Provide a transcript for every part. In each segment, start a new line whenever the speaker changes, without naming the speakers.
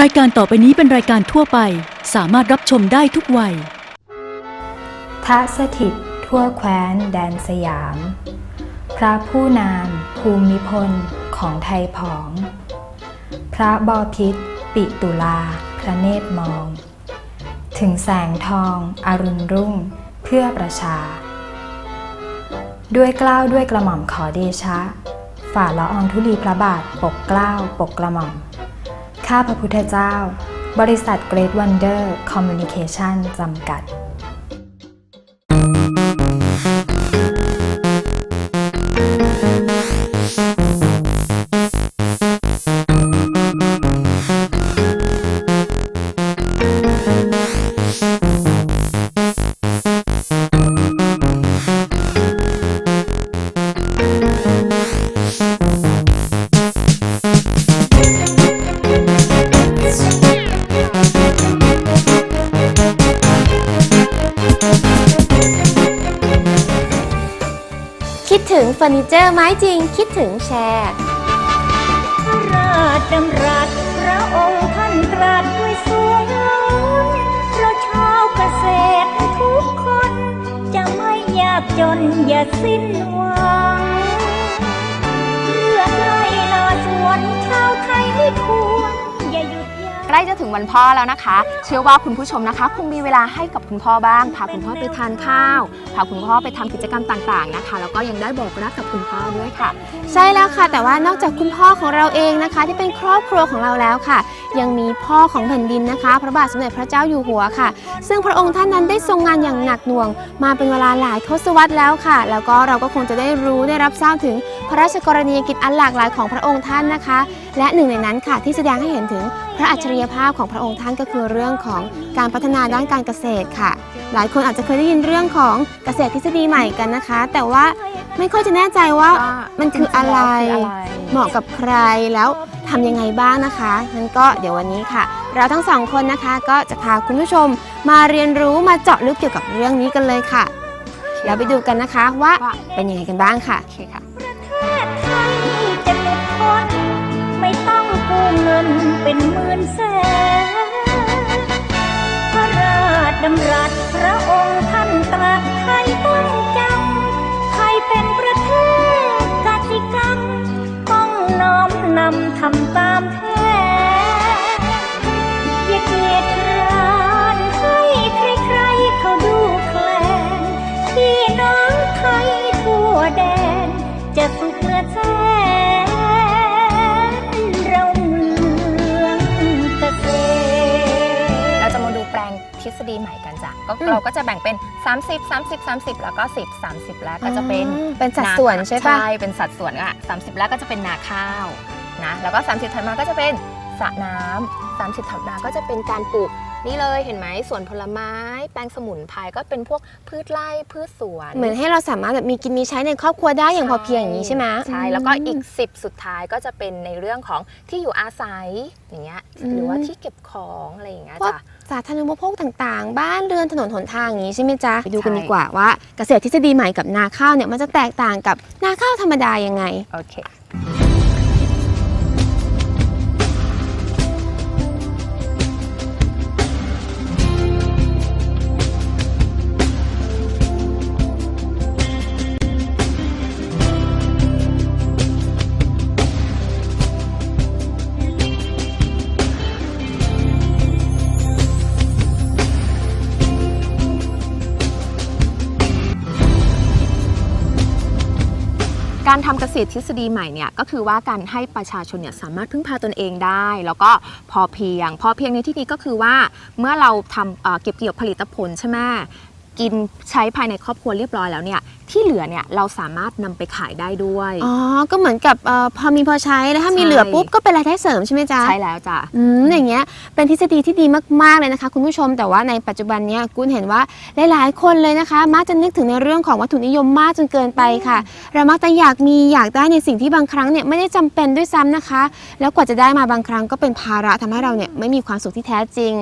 รายการต่อไปนี้เป็นรายการทั่วไป สามารถรับชมได้ทุกวัย
ทะสถิตทั่วแคว้นแดนสยาม พระผู้นามภูมิพลของไทยผอง พระบอพิษปิตุลาพระเนตรมอง ถึงแสงทองอรุณรุ่งเพื่อประชา ด้วยเกล้าวด้วยกระหม่อมขอเดชะ ฝ่าละอองธุลีพระบาทปกเกล้าวปกกระหม่อม ข้าพระพุทธเจ้า บริษัทเกรดวันเดอร์
คอมมิวนิเคชั่นจำกัด เจอร์ไม้จริงคิดถึงแชร์
พระราชดำรัสพระองค์ท่านตรัสด้วยสูงล้นเราชาวเกษตรทุกคน จะไม่ยากจนอย่าสิ้นหวังเพื่อกไล่นาสวนชาวไทยให้
ค ล้จะถึงวันพ่อแล้วนะคะ เชื่อว่าคุณผู้ชมนะคะ คงมีเวลาให้กับคุณพ่อบ้าง พาคุณพ่อไปทานข้าว พาคุณพ่อไปทำกิจกรรมต่างๆนะคะ แล้วก็ยังได้บอกรักกับคุณพ่อด้วยค่ะ ใช่แล้วค่ะ แต่ว่านอกจากคุณพ่อของเราเองนะคะ ที่เป็นครอบครัวของเราแล้วค่ะ ยังมีพ่อของแผ่นดินนะคะ พระบาทสมเด็จพระเจ้าอยู่หัวค่ะ ซึ่งพระองค์ท่านนั้นได้ทรงงานอย่างหนักหน่วง มาเป็นเวลาหลายทศวรรษแล้วค่ะ แล้วก็เราก็คงจะได้รู้ได้รับทราบถึงพระราชกรณียกิจอันหลากหลายของพระองค์ท่านนะคะ และหนึ่งในนั้นค่ะที่แสดงให้เห็นถึงพระอัจฉริยภาพของพระองค์ท่านก็คือเรื่องของการพัฒนาด้านการเกษตรค่ะ หลายคนอาจจะเคยได้ยินเรื่องของเกษตรทฤษฎีใหม่กันนะคะ แต่ว่าไม่ค่อยจะแน่ใจว่ามันคืออะไร เหมาะกับใครแล้วทำยังไงบ้างนะคะงั้นก็เดี๋ยววันนี้ค่ะ เราทั้งสองคนนะคะก็จะพาคุณผู้ชมมาเรียนรู้มาเจาะลึกเกี่ยวกับเรื่องนี้กันเลยค่ะแล้วไปดูกันนะคะว่าเป็นยังไงกันบ้างค่ะโอเคค่ะ
เงินเป็นหมื่นแสน กันจ้ะก็
อืม
เราก็จะแบ่งเป็น 30 30 30 แล้วก็ 10 30 แล้วก็จะเป็น
อ๋อเป็นสัดส่วนใช่ปะ
ใช่เป็นสัดส่วนอะ30 แล้วก็จะเป็นนาข้าวนะแล้วก็ 30 ถัดมาก็จะเป็นสระน้ำ30 ถัดมาก็จะเป็นการปลูก นี่เลยเห็นไหมสวนผลไม้ แปลงสมุนไพรก็เป็นพวกพืชไร่พืชสวน
เหมือนให้เราสามารถแบบมีกินมีใช้ในครอบครัวได้อย่างพอเพียงอย่างนี้ใช่ไหม
ใช่แล้วก็อีก 10 สุดท้ายก็จะเป็นในเรื่องของที่อยู่อาศัยอย่างเงี้ย
อืม
หรือว่าที่เก็บของอะไรอย่างเงี้ย
พวก
จ้ะ
สาธารณูปโภคต่างๆ บ้านเรือนถนนหนทางอย่างนี้ใช่ไหมจ๊ะไปดูกัน
ใช่
ดีกว่าว่าเกษตรทฤษฎีใหม่กับนาข้าวเนี่ยมันจะแตกต่างกับนาข้าวธรรมดายังไง
โอเค ษตรทฤษฎีใหม่เนี่ยก็คือว่าการให้ประชาชนเนี่ยสามารถพึ่งพาตนเองได้ แล้วก็พอเพียง พอเพียงในที่นี้ก็คือว่าเมื่อเราทำเอ่อเก็บเกี่ยวผลิตผลใช่ไหมกินใช้ภายในครอบครัวเรียบร้อยแล้วเนี่ย ที่เหลือเนี่ยเราสามารถนำไปขายได้ด้วย
อ๋อ ก็เหมือนกับเออพอมีพอใช้แล้วถ้ามี
ใช่
เหลือปุ๊บก็เป็นรายได้เสริมใช่ไหมจ๊ะ
ใช่แล้วจ้ะ
อืม อย่างเงี้ย เป็นทฤษฎีที่ดีมากๆเลยนะคะ คุณผู้ชม แต่ว่าในปัจจุบันเนี้ยกุ้นเห็นว่าหลายๆ คนเลยนะคะ มักจะนึกถึงในเรื่องของวัตถุนิยมมากจนเกินไปค่ะ เรามักจะอยากมีอยากได้ในสิ่งที่บางครั้งเนี่ยไม่ได้จำเป็นด้วยซ้ำนะคะ แล้วกว่าจะได้มาบางครั้งก็เป็นภาระทำให้เราเนี่ยไม่มีความสุขที่แท้จริง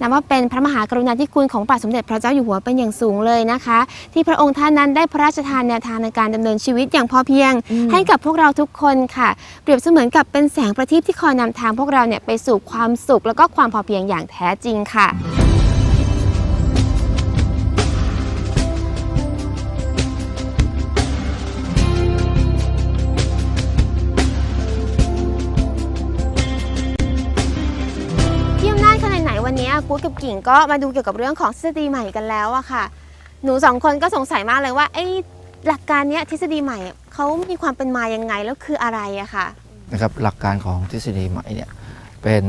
นับว่าเป็นพระมหากรุณาธิคุณของพระบาทสมเด็จพระเจ้าอยู่หัวเป็นอย่างสูงเลยนะคะ ที่พระองค์ท่านนั้นได้พระราชชทานแนวทางในการดำเนินชีวิตอย่างพอเพียง
อืม
ให้กับพวกเราทุกคนค่ะ เปรียบเสมือนกับเป็นแสงประทีปที่คอยนำทางพวกเราเนี่ยไปสู่ความสุข แล้วก็ความพอเพียงอย่างแท้จริงค่ะ พี่อำนาจขนาดไหนวันนี้กู๊ดกับกิ่งก็มาดูเกี่ยวกับเรื่องของทฤษฎีใหม่กันแล้วอะค่ะ หนูสองคนก็สงสัยมากเลยว่าไอ้หลักการเนี้ยทฤษฎีใหม่อะเขามีความเป็นมายังไงแล้วคืออะไรอะค่ะ
นะครับหลักการของทฤษฎีใหม่เนี่ยเป็น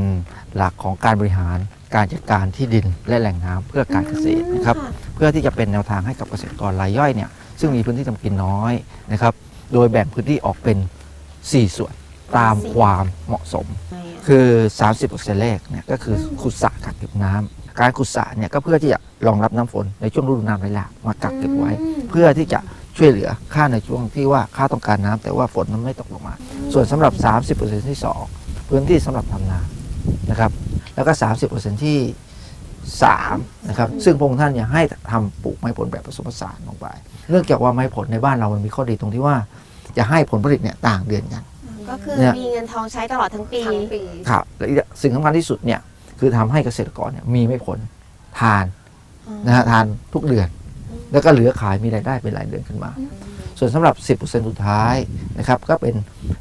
หลักของการบริหารการจัดการที่ดินและแหล่งน้ำเพื่อการเกษตรนะครับ
ค่ะ
เพื่อที่จะเป็นแนวทางให้กับเกษตรกรรายย่อยเนี่ยซึ่งมีพื้นที่ทำกินน้อยนะครับโดยแบ่งพื้นที่ออกเป็น 4 ส่วนตาม
สี่
ความเหมาะสม คือ 30%แรกเนี่ยก็คือขุดสระกักเก็บน้ำ การขุดสระเนี่ยก็เพื่อที่จะรองรับน้ำฝนในช่วงฤดูน้ำไหลหลากมากักเก็บไว้
อืม
เพื่อที่จะช่วยเหลือค่าในช่วงที่ว่าค่าต้องการน้ำแต่ว่าฝนมันไม่ตกลงมา ส่วนสำหรับ 30%ที่ 2 พื้นที่สำหรับทำนานะครับ แล้วก็ 30%ที่3นะครับซึ่งพระองค์ท่านอยากให้ทำปลูกไม้ผลแบบผสมผสานลงไป เนื่องจากว่าไม้ผลในบ้านเรามันมีข้อดีตรงที่ว่าจะให้ผลผลิตเนี่ยต่างเดือนกัน
ก็คือ
เนี่ย
มีเงินทองใช้ตลอดทั้งปี
ทั้งปี
ครับ และอีกสิ่งสำคัญที่สุดเนี่ย คือทำให้เกษตรกรเนี่ยมีไม่ผลทานนะฮะทานทุกเดือน แล้วก็เหลือขายมีรายได้เป็นรายเดือนขึ้นมา ส่วนสำหรับ 10%สุดท้ายนะครับก็เป็น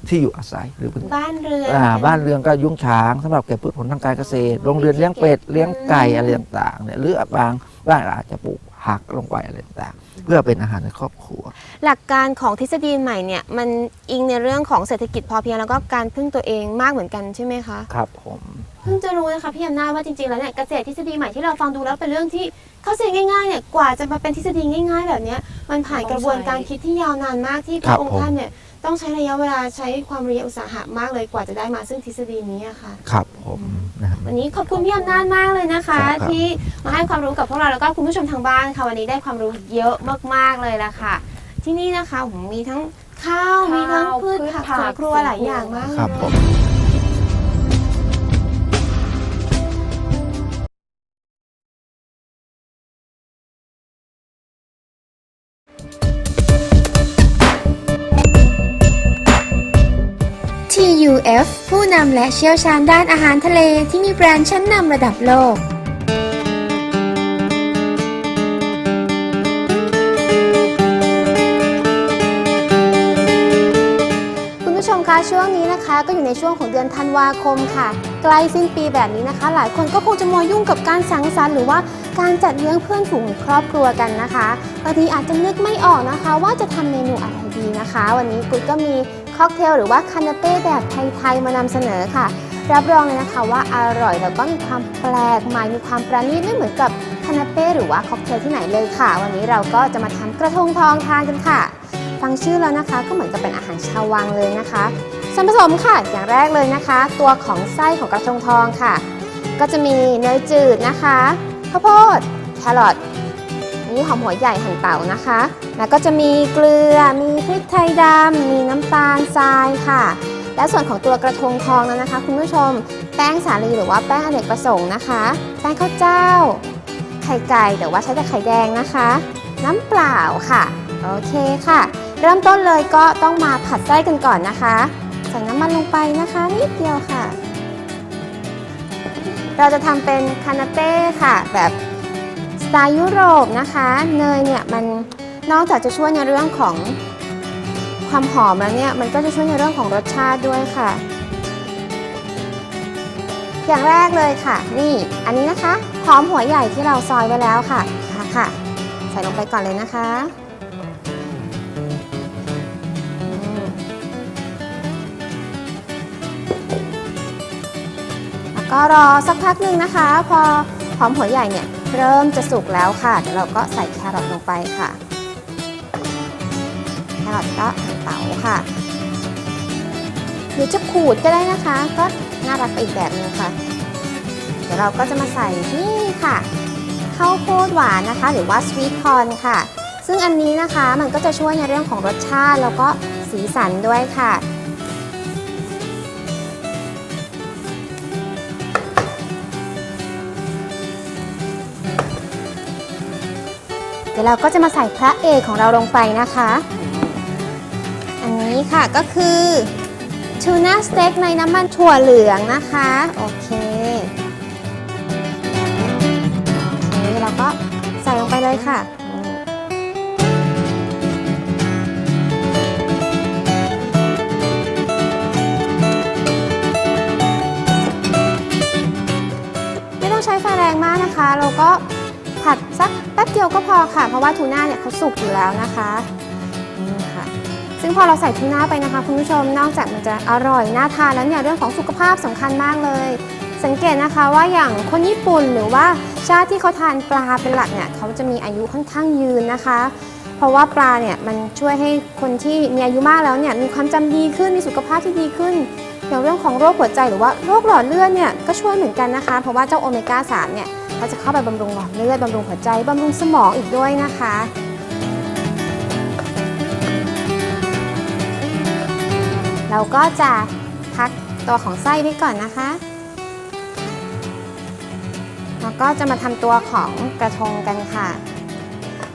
ที่อยู่อาศัยหรือเป็น
บ้านเรือน
อ่าบ้านเรือนก็ยุ้งฉางสำหรับเก็บพืชผลทางการเกษตรโรงเรือนเลี้ยงเป็ดเลี้ยงไก่อะไรต่างๆเนี่ยหรือบางบ้านอาจจะปลูก ผักลงไปอะไรต่างๆเพื่อเป็นอาหารในครอบครัว
หลักการของทฤษฎีใหม่เนี่ยมันอิงในเรื่องของเศรษฐกิจพอเพียงแล้วก็การพึ่งตัวเองมากเหมือนกันใช่ไหมคะ
ครับผม
เพิ่งจะรู้นะคะพี่อำนาจว่าจริงๆแล้วเนี่ยเกษตรทฤษฎีใหม่ที่เราฟังดูแล้วเป็นเรื่องที่เข้าใจง่ายๆเนี่ยกว่าจะมาเป็นทฤษฎีง่าย ๆ แบบเนี้ยมันผ่านกระบวนการคิดที่ยาวนานมากที่พ
ครั
ระ
บ
องค์
ผม
ท่านเนี่ยต้องใช้ระยะเวลาใช้ความละเอียดอุตสาหะมากเลยกว่าจะได้มาซึ่งทฤษฎีนี้อะค่ะ
ครับ ผมนะครับ
วันนี้ขอบคุณพี่อำนาจมากเลยนะคะ
ครับครับ
ที่มาให้ความรู้กับพวกเราแล้วก็คุณผู้ชมทางบ้านค่ะวันนี้ได้ความรู้เยอะมากๆเลยละค่ะ ที่นี่นะคะผมมีทั้งข้าวมีทั้งพืชผักสวนครัวหลายอย่างมากเลย
ครับ
นะ
ผม
TUF ผู้นำและเชี่ยวชาญด้านอาหารทะเลที่มีแบรนด์ชั้นนำระดับโลก คุณผู้ชมคะช่วงนี้นะคะ ก็อยู่ในช่วงของเดือนธันวาคมค่ะ ใกล้สิ้นปีแบบนี้นะคะ หลายคนก็คงจะมัวยุ่งกับการสังสรรค์หรือว่าการจัดเลี้ยงเพื่อนฝูงครอบครัวกันนะคะบางทีอาจจะนึกไม่ออกนะคะ ว่าจะทำเมนูอะไรดีนะคะ วันนี้กุยก็มี ค็อกเทลหรือว่าคานาเป้แบบไทยๆมานำเสนอค่ะ รับรองเลยนะคะว่าอร่อยแล้วก็มีความแปลกใหม่มีความประณีตไม่เหมือนกับคานาเป้หรือว่าค็อกเทลที่ไหนเลยค่ะ วันนี้เราก็จะมาทำกระทงทองทานกันค่ะ ฟังชื่อแล้วนะคะ ก็เหมือนกับเป็นอาหารชาววังเลยนะคะส่วนผสมค่ะอย่างแรกเลยนะคะ ตัวของไส้ของกระทงทองค่ะ ก็จะมีเนยจืดนะคะข้าวโพดแครอท นี่หอมหัวใหญ่หั่นเต๋านะคะ แล้วก็จะมีเกลือ มีพริกไทยดำ มีน้ำตาลทรายค่ะ และส่วนของตัวกระทงทองนั้นนะคะ คุณผู้ชม แป้งสาลีหรือว่าแป้งอเนกประสงค์นะคะ แป้งข้าวเจ้า ไข่ไก่แต่ว่าใช้แต่ไข่แดงนะคะ น้ำเปล่าค่ะ โอเคค่ะ เริ่มต้นเลยก็ต้องมาผัดไส้กันก่อนนะคะ ใส่น้ำมันลงไปนะคะนิดเดียวค่ะ เราจะทำเป็นคานาเป้ค่ะแบบ สไตล์ยุโรปนะคะ เนยเนี่ยมันนอกจากจะช่วยในเรื่องของความหอมแล้วเนี่ยมันก็จะช่วยในเรื่องของรสชาติด้วยค่ะ อย่างแรกเลยค่ะ นี่อันนี้นะคะหอมหัวใหญ่ที่เราซอยไว้แล้วค่ะค่ะคะใส่ลงไปก่อนเลยนะคะแล้วก็รอสักพักหนึ่งนะคะ พอหอมหัวใหญ่เนี่ย เริ่มจะสุกแล้วค่ะเดี๋ยวเราก็ใส่แครอทลงไปค่ะแครอทก็เต๋าค่ะ หรือจะขูดก็ได้นะคะ ก็น่ารักไปอีกแบบนึงค่ะ เดี๋ยวเราก็จะมาใส่นี่ค่ะข้าวโพดหวานนะคะ หรือว่าสวีทคอนค่ะ ซึ่งอันนี้นะคะมันก็จะช่วยในเรื่องของรสชาติแล้วก็สีสันด้วยค่ะ ดี๋ยวเราก็จะมาใส่พระเอกของเราลงไปนะคะ อันนี้ค่ะก็คือทูน่าสเต็กในน้ำมันถั่วเหลืองนะคะ โอเคโอเคเราก็ใส่ลงไปเลยค่ะ ไม่ต้องใช้ไฟแรงมากนะคะ เราก็ ดียวก็พอค่ะ เพราะว่าทูน่าเนี่ยเขาสุกอยู่แล้วนะคะนี่ค่ะซึ่งพอเราใส่ทูน่าไปนะคะคุณผู้ชมนอกจากมันจะอร่อยน่าทานแล้วเนี่ยเรื่องของสุขภาพสำคัญมากเลย สังเกตนะคะว่าอย่างคนญี่ปุ่นหรือว่าชาติที่เขาทานปลาเป็นหลักเนี่ยเขาจะมีอายุค่อนข้างยืนนะคะ เพราะว่าปลาเนี่ยมันช่วยให้คนที่มีอายุมากแล้วเนี่ยมีความจำดีขึ้นมีสุขภาพที่ดีขึ้นอย่างเรื่องของโรคหัวใจหรือว่าโรคหลอดเลือดเนี่ยก็ช่วยเหมือนกันนะคะ เพราะว่าเจ้าโอเมก้า3เนี่ย เขาจะเข้าไปบำรุงหลอดเลือดบำรุงหัวใจบำรุงสมองอีกด้วยนะคะเราก็จะพักตัวของไส้ไว้ก่อนนะคะ แล้วก็จะมาทำตัวของกระทงกันค่ะ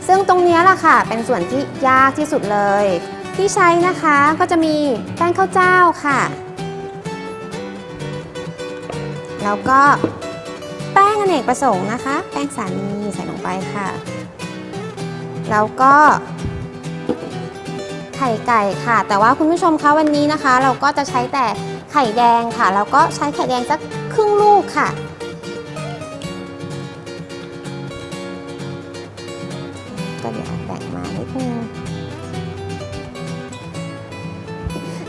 ซึ่งตรงนี้ล่ะค่ะ เป็นส่วนที่ยากที่สุดเลย ที่ใช้นะคะก็จะมีแป้งข้าวเจ้าค่ะ แล้วก็ งอเนกประสงค์นะคะ แป้งสาลีใส่ลงไปค่ะ แล้วก็ไข่ไก่ค่ะ แต่ว่าคุณผู้ชมคะวันนี้นะคะ เราก็จะใช้แต่ไข่แดงค่ะ แล้วก็ใช้ไข่แดงสักครึ่งลูกค่ะ ก็เดี๋ยวแบ่งมานิดนึง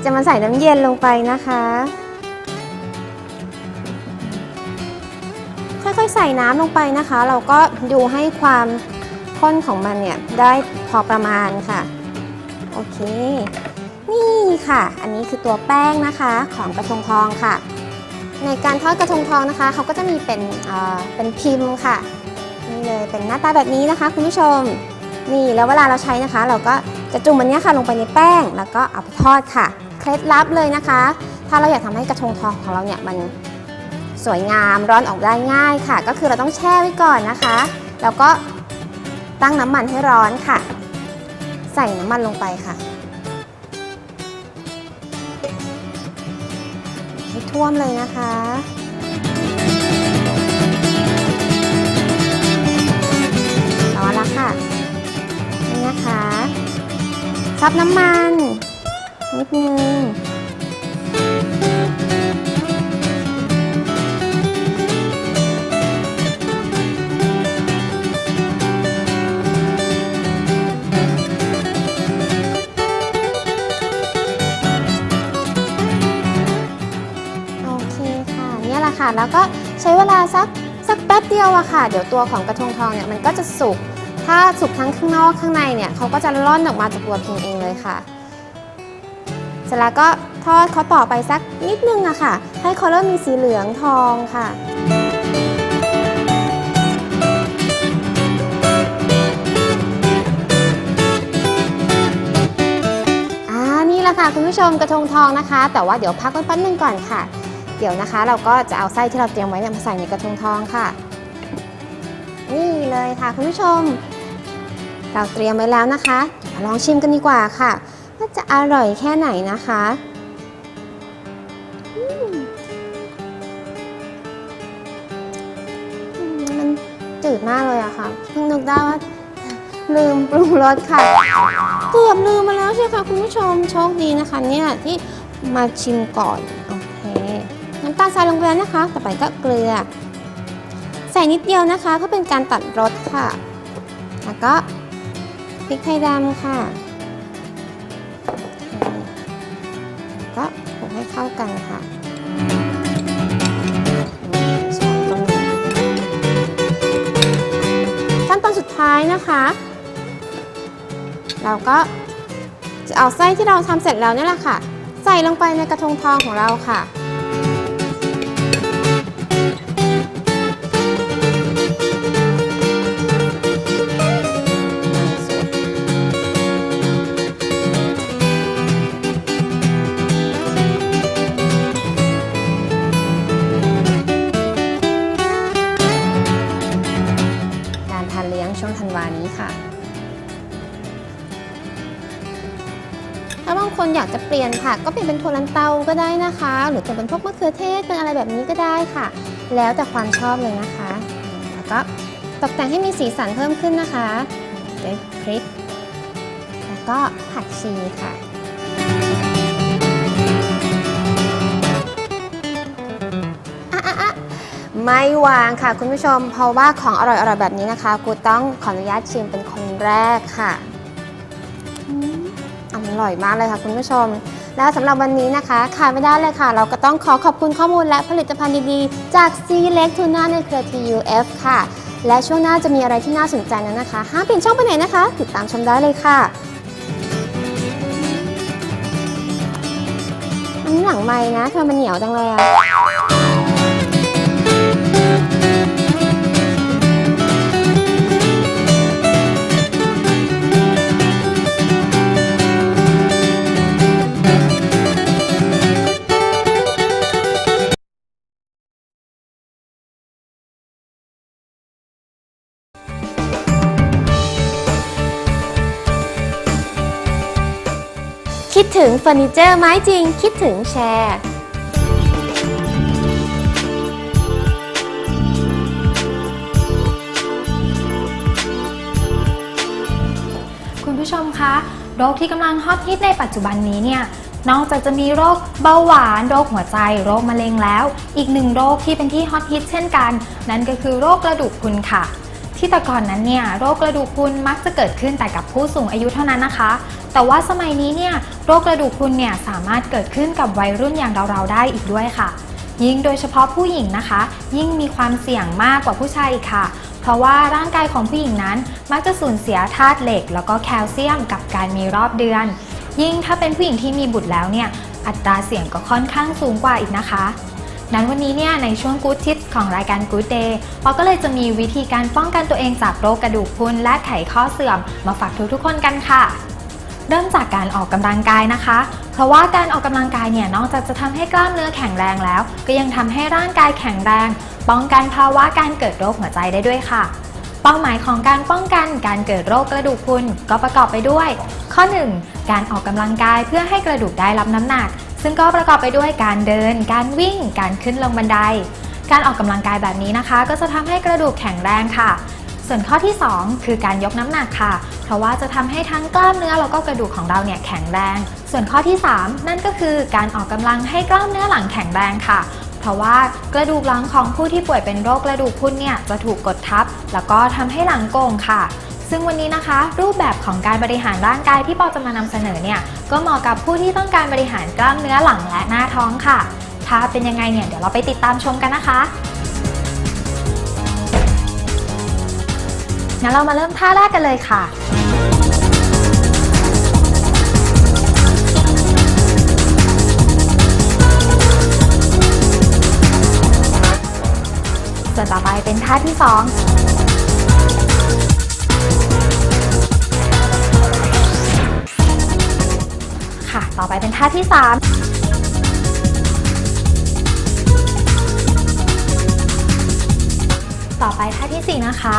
จะมาใส่น้ำเย็นลงไปนะคะ ใส่น้ำลงไปนะคะ เราก็ดูให้ความข้นของมันเนี่ยได้พอประมาณค่ะ โอเค นี่ค่ะ อันนี้คือตัวแป้งนะคะของกระทงทองค่ะ ในการทอดกระทงทองนะคะเขาก็จะมีเป็นเอ่อเป็นพิมพ์ค่ะนี่เลยเป็นหน้าตาแบบนี้นะคะคุณผู้ชม นี่แล้วเวลาเราใช้นะคะ เราก็จะจุ่มมันเนี้ยค่ะลงไปในแป้ง แล้วก็เอาไปทอดค่ะ เคล็ดลับเลยนะคะ ถ้าเราอยากทำให้กระทงทองของเราเนี่ยมัน สวยงามร้อนออกได้ง่ายค่ะ ก็คือเราต้องแช่ไว้ก่อนนะคะ แล้วก็ตั้งน้ำมันให้ร้อนค่ะ ใส่น้ำมันลงไปค่ะ ให้ท่วมเลยนะคะร้อนแล้วค่ะนี่นะคะซับน้ำมันนิดนึง แล้วก็ใช้เวลาสักสักแป๊บเดียวอะค่ะ เดี๋ยวตัวของกระทงทองเนี่ยมันก็จะสุก ถ้าสุกทั้งข้างนอกข้างในเนี่ยเขาก็จะร่อนออกมาจากตัวพิมพ์เองเลยค่ะ เสร็จแล้วก็ทอดเขาต่อไปสักนิดนึงอะค่ะ ให้เขาเริ่มมีสีเหลืองทองค่ะอ่านี่แหละค่ะคุณผู้ชมกระทงทองนะคะ แต่ว่าเดี๋ยวพักไว้แป๊บนึงก่อนค่ะ เดี๋ยวนะคะ เราก็จะเอาไส้ที่เราเตรียมไว้เนี่ยมาใส่ในกระทงทองค่ะ นี่เลยค่ะคุณผู้ชม เราเตรียมไว้แล้วนะคะเดี๋ยวมาลองชิมกันดีกว่าค่ะว่าจะอร่อยแค่ไหนนะคะมันจืดมากเลยอะค่ะเพิ่งนึกได้ว่าลืมปรุงรสค่ะ เกือบลืมมาแล้วใช่ค่ะคุณผู้ชมโชคดีนะคะเนี่ยที่มาชิมก่อนเน้ำตาลทรายลงไปแล้วนะคะ ต่อไปก็เกลือ ใส่นิดเดียวนะคะเพื่อเป็นการตัดรสค่ะ แล้วก็พริกไทยดำค่ะ ก็คลุกให้เข้ากันค่ะช้อนต้นขั้นตอนสุดท้ายนะคะ เราก็จะเอาไส้ที่เราทำเสร็จแล้วนี่แหละค่ะ ใส่ลงไปในกระทงทองของเราค่ะ ลี่ยนเปลี่ยนเป็นถั่วลันเตาก็ได้นะคะ หรือจะเป็นพวกมะเขือเทศเป็นอะไรแบบนี้ก็ได้ค่ะ แล้วแต่ความชอบเลยนะคะ แล้วก็ตกแต่งให้มีสีสันเพิ่มขึ้นนะคะด้วยพริก แล้วก็ผักชีค่ะไม่วางค่ะคุณผู้ชม เพราะว่าของอร่อยๆแบบนี้นะคะกูต้องขออนุญาตชิมเป็นคนแรกค่ะอร่อยมากเลยค่ะคุณผู้ชม แล้วสำหรับวันนี้นะคะขาดไม่ได้เลยค่ะ เราก็ต้องขอขอบคุณข้อมูลและผลิตภัณฑ์ดีๆ จาก C Leg Tuna ในเครือ TUF ค่ะ และช่วงหน้าจะมีอะไรที่น่าสนใจนั้นนะคะ ห้ามเปลี่ยนช่องไปไหนนะคะ ติดตามชมได้เลยค่ะอันนี้หลังไม้นะทำไมมันเหนียวจังเลยอะ ถึงเฟอร์นิเจอร์ไม้จริง คิดถึงแชร์
คุณผู้ชมคะ โรคที่กำลังฮอตฮิตในปัจจุบันนี้เนี่ย นอกจากจะมีโรคเบาหวาน โรคหัวใจ โรคมะเร็งแล้ว อีกหนึ่งโรคที่เป็นที่ฮอตฮิตเช่นกัน นั่นก็คือโรคกระดูกพรุนค่ะ ที่แต่ก่อนนั้นเนี่ยโรคกระดูกพรุนมักจะเกิดขึ้นแต่กับผู้สูงอายุเท่านั้นนะคะ แต่ว่าสมัยนี้เนี่ยโรคกระดูกพรุนเนี่ยสามารถเกิดขึ้นกับวัยรุ่นอย่างเราๆได้อีกด้วยค่ะ ยิ่งโดยเฉพาะผู้หญิงนะคะ ยิ่งมีความเสี่ยงมากกว่าผู้ชายอีกค่ะ เพราะว่าร่างกายของผู้หญิงนั้น มักจะสูญเสียธาตุเหล็ก แล้วก็แคลเซียมกับการมีรอบเดือน ยิ่งถ้าเป็นผู้หญิงที่มีบุตรแล้วเนี่ยอัตราเสี่ยงก็ค่อนข้างสูงกว่าอีกนะคะ นั้นวันนี้เนี่ยในช่วง Good Tips ของรายการ Good Day ปอก็เลยจะมีวิธีการป้องกันตัวเองจากโรคกระดูกพรุนและไขข้อเสื่อมมาฝากทุกๆคนกันค่ะ เริ่มจากการออกกำลังกายนะคะ เพราะว่าการออกกำลังกายเนี่ยนอกจากจะทำให้กล้ามเนื้อแข็งแรงแล้ว ก็ยังทำให้ร่างกายแข็งแรง ป้องกันภาวะการเกิดโรคหัวใจได้ด้วยค่ะเป้าหมายของการป้องกันการเกิดโรคกระดูกพรุนก็ประกอบไปด้วย ข้อ 1. การออกกำลังกายเพื่อให้กระดูกได้รับน้ำหนัก ซึ่งก็ประกอบไปด้วยการเดิน การวิ่ง การขึ้นลงบันได การออกกำลังกายแบบนี้นะคะ ก็จะทำให้กระดูกแข็งแรงค่ะ ส่วนข้อที่ 2 คือการยกน้ำหนักค่ะ เพราะว่าจะทำให้ทั้งกล้ามเนื้อแล้วก็กระดูกของเราเนี่ยแข็งแรง ส่วนข้อที่ 3 นั่นก็คือการออกกำลังให้กล้ามเนื้อหลังแข็งแรงค่ะเพราะว่ากระดูกหลังของผู้ที่ป่วยเป็นโรคกระดูกพรุนเนี่ยจะถูกกดทับ แล้วก็ทำให้หลังโก่งค่ะ ซึ่งวันนี้นะคะ รูปแบบของการบริหารร่างกายที่ปอจะมานำเสนอเนี่ยก็เหมาะกับผู้ที่ต้องการบริหารกล้ามเนื้อหลังและหน้าท้องค่ะ ถ้าเป็นยังไงเนี่ยเดี๋ยวเราไปติดตามชมกันนะคะงั้นเรามาเริ่มท่าแรกกันเลยค่ะส่วนต่อไปเป็นท่าที่ 2 ต่อไปเป็นท่าที่ 3ต่อไปท่าที่ 4 นะคะ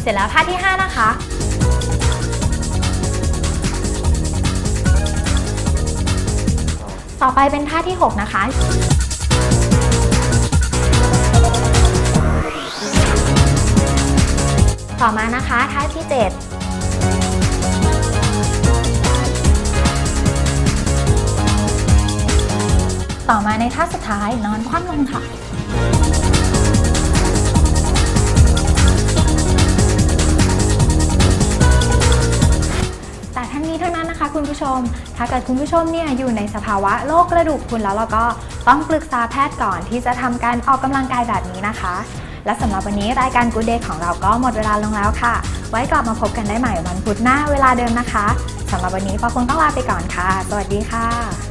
เสร็จแล้วท่าที่ 5 นะคะ ต่อไปเป็นท่าที่ 6 นะคะ ต่อมานะคะท่าที่ 7ต่อมาในท่าสุดท้ายนอนคว่ำลงค่ะ แต่ทั้งนี้ทั้งนั้นนะคะคุณผู้ชม ถ้าเกิดคุณผู้ชมเนี่ยอยู่ในสภาวะโรคกระดูกพุนแล้วเราก็ต้องปรึกษาแพทย์ก่อนที่จะทำการออกกำลังกายแบบนี้นะคะ และสำหรับวันนี้รายการ Good Day ของเราก็หมดเวลาลงแล้วค่ะ ไว้กลับมาพบกันได้ใหม่วันพุธหน้าเวลาเดิมนะคะสำหรับวันนี้ปอคงต้องลาไปก่อนค่ะ สวัสดีค่ะ